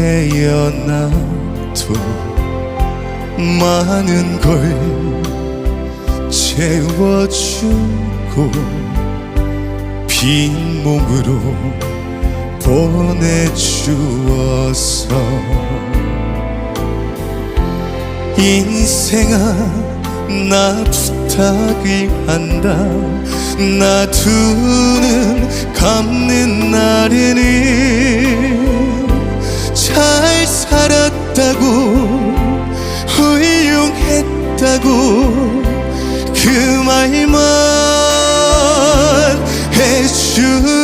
태어나도 많은 걸 채워주고 빈 몸으로 보내주어서 인생아 나 부탁을 한다. 나두눈 감는 날에는 훌륭했다고 훌륭했다고 그 말만 해주